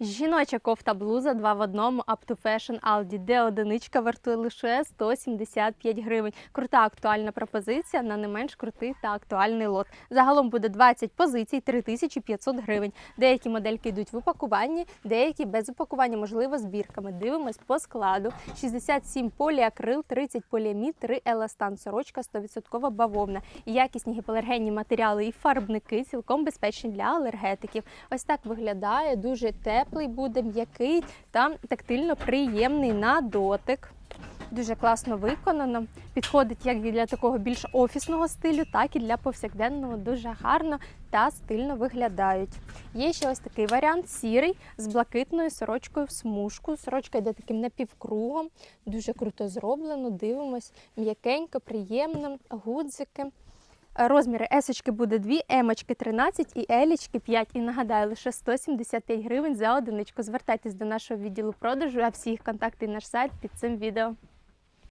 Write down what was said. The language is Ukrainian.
Жіноча кофта блуза 2 в одному Up to Fashion Aldi, де одиничка вартує лише 175 гривень. Крута актуальна пропозиція на не менш крутий та актуальний лот. Загалом буде 20 позицій, 3500 гривень. Деякі модельки йдуть в упакуванні, деякі без упакування, можливо, збірками. Дивимось по складу. 67 поліакрил, 30 поліамід, 3 еластан, сорочка 100% бавовна. Якісні гіпоалергенні матеріали і фарбники цілком безпечні для алергетиків. Ось так виглядає, дуже теплий буде, м'який та тактильно приємний на дотик. Дуже класно виконано. Підходить як для такого більш офісного стилю, так і для повсякденного. Дуже гарно та стильно виглядають. Є ще ось такий варіант сірий з блакитною сорочкою в смужку. Сорочка йде таким напівкругом, дуже круто зроблено. Дивимось, м'якенько, приємно, гудзики. Розміри есочки буде 2, емочки 13 і елічки 5. І нагадаю, лише 175 гривень за одиничку. Звертайтесь до нашого відділу продажу, а всі їх контакти і наш сайт під цим відео.